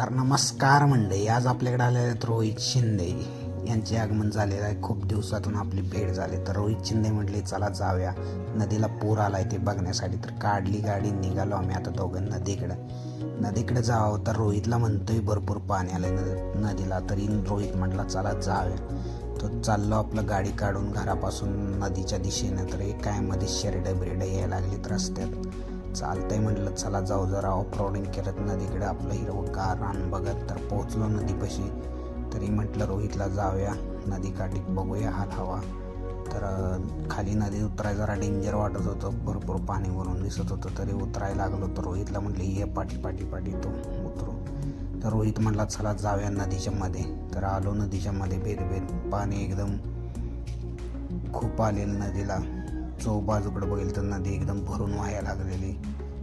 तर नमस्कार मंडळी. आज आपल्याकडे आलेले आहेत रोहित शिंदे. यांचे आगमन झालेलं आहे. खूप दिवसातून आपली भेट झाली. तर रोहित शिंदे म्हटले चला जाऊया. नदीला पूर आलाय ते बघण्यासाठी. तर काढली गाडी निघालो आम्ही आता दोघं नदीकडं. नदीकडे जावं तर रोहितला म्हणतोय भरपूर पाणी आलं न- नदीला. तरी रोहित म्हटला चला जाऊया. तो चाललो आपलं गाडी काढून घरापासून नदीच्या दिशेनं. तर एक काय मध्ये शेरडं बिरडं यायला लागलीत रस्त्यात. चालतंय म्हटलं चला जाऊ जरा ऑफ रोडिंग करत नदीकडे आपलं हिरवं रान बघत तर पोहोचलो नदीपाशी. तरी म्हटलं रोहितला जाऊया नदीकाठी बघूया हाल हवा. तर खाली नदी उतराय जरा डेंजर वाटत होतं. भरपूर पाणी वरून दिसत होतं. तरी उतरायला लागलो तर रोहितला म्हटलं ये पाठी पाठी पाठी तो उतरू. तर रोहित म्हटला चला जाऊया नदीच्या मध्ये. तर आलो नदीच्या मध्ये भेद भेद पाणी एकदम खूप आलेलं नदीला. चौ बाजूकडे बघेल तर नदी एकदम भरून वाहायला लागलेली.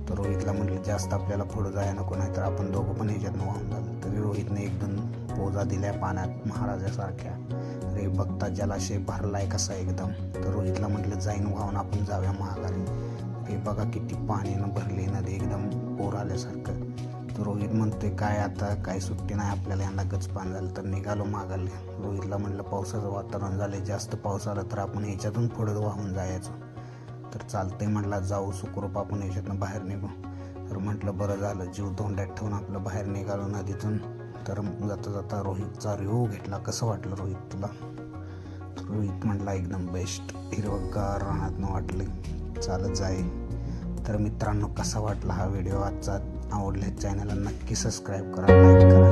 तर रोहितला म्हटलं जास्त आपल्याला पुढं जायला नको नाही तर आपण दोघं पण ह्याच्यातनं वाहून झालं तरी रोहितने एकदम पोजा दिल्या पाण्यात महाराजासारख्या. रे बघता जलाशय भरलाय कसा एकदम. तर रोहितला म्हटलं जाईन वाहून आपण जाऊया महागारी. हे बघा किती पाण्यानं भरली नदी एकदम पोर आल्यासारखं. रोहित म्हणतोय काय आता? काय सुट्टी नाही आपल्याला? यांना गचपान झालं तर निघालो मागाले रोहितला म्हटलं पावसाचं वातावरण झालं जास्त पाऊस आला तर आपण याच्यातून पुढं वाहून जायचं. तर चालतंय म्हटलं जाऊ सुखरूप आपण याच्यातून बाहेर निघू. तर म्हटलं बरं झालं जीव तोंडात ठेवून आपलं बाहेर निघालो नदीतून. तर जाता जाता रोहितचा रिव्ह्यू घेतला. कसं वाटलं रोहित तुला? रोहित म्हटला एकदम बेस्ट. हिरवगार रानातनं वाटले चालत जाईल तर मित्रांनो कसा वाटला हा व्हिडिओ आजचा? आवडले चॅनलला नक्की सबस्क्राईब करा लाईक करा.